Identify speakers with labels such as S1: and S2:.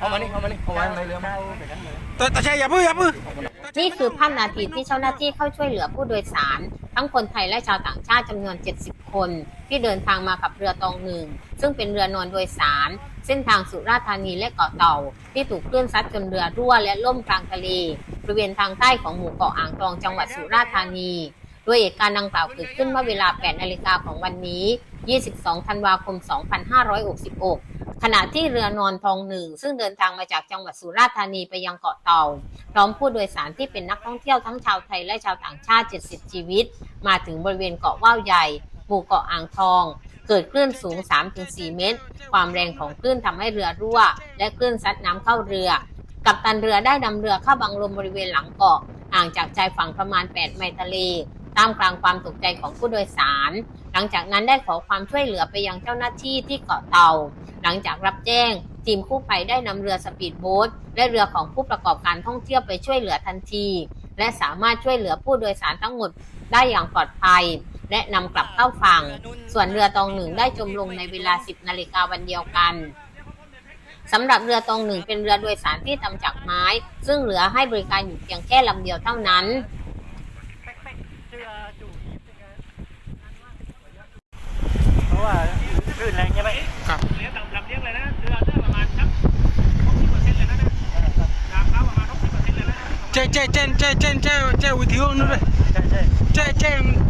S1: เอามานี่เอามานี่เอาไว้ในเรือมา
S2: แต่แต่ใช่อย่าเพิ่งอย่าเพิ่ง
S3: นี่คือภาพนาทีที่เจ้าหน้าที่เข้าช่วยเหลือผู้โดยสาร ทั้งคนไทยและชาวต่างชาติจำนวน 70 คน ที่เดินทางมากับเรือตองหนึ่ง ซึ่งเป็นเรือนอนโดยสาร เส้นทางสุราษฎร์ธานีและเกาะเต่า ที่ถูกคลื่นซัดจนเรือรั่วและล่มกลางทะเลบริเวณทางใต้ของหมู่เกาะอ่างทองจังหวัดสุราษฎร์ธานีโดยเหตุการณ์ดังกล่าวเกิดขึ้นเมื่อเวลา 8 นาฬิกาของวันนี้ 22 ธันวาคม 2566 ขณะที่เรือนอนทองหนึ่ง ซึ่งเดินทางมาจากจังหวัดสุราษฎร์ธานีไปยังเกาะเต่าพร้อมผู้โดยสารที่เป็นนักท่องเที่ยวทั้งชาวไทยและชาวต่างชาติ 70 ชีวิต มาถึงบริเวณเกาะว่าวใหญ่หมู่เกาะอ่างทอง เกิดคลื่นสูง 3-4 เมตร ความแรงของคลื่นทำให้เรือรั่ว และคลื่นซัดน้ำเข้าเรือ กัปตันเรือได้นำเรือเข้าบังลมบริเวณหลังเกาะห่างจากชายฝั่งประมาณ 8 ไมล์ทะเล ท่ามกลางความตกใจของผู้โดยสาร หลังจากนั้นได้ขอความช่วยเหลือไปยังเจ้าหน้าที่ที่เกาะเต่าหลังจากรับแจ้ง ทีมกู้ภัยได้นำเรือสปีดโบ๊ทและเรือของผู้ประกอบการท่องเที่ยวไปช่วยเหลือทันที และสามารถช่วยเหลือผู้โดยสารทั้งหมดได้อย่างปลอดภัย และนำกลับเข้าฝั่ง ส่วนเรือตองหนึ่งได้จมลงในเวลา 10นาฬิกาวันเดียวกันสำหรับเรือตองหนึ่งเป็นเรือโดยสารที่ทำจากไม้ ซึ่งเหลือให้บริการอยู่เพียงแค่ลำเดียวเท่านั้น
S4: เพราะว่าคลื่นแรงใช่ไหม
S2: ครับ
S4: เรือลำเลี้ยงเลยนะเรือเรือประมาณสักหกสิบเปอร์เซ็นต์เลยนะนะน้ำเข้าประมาณหกสิบเปอร์เซ็นต์เลยนะ
S2: เจ๊เจ๊เจ๊เจ๊เจ๊เจ๊เจ๊วิทยุนู่นเลย
S4: ใช่ใช่
S2: เจ๊เจ๊โอ้กดเตาเลย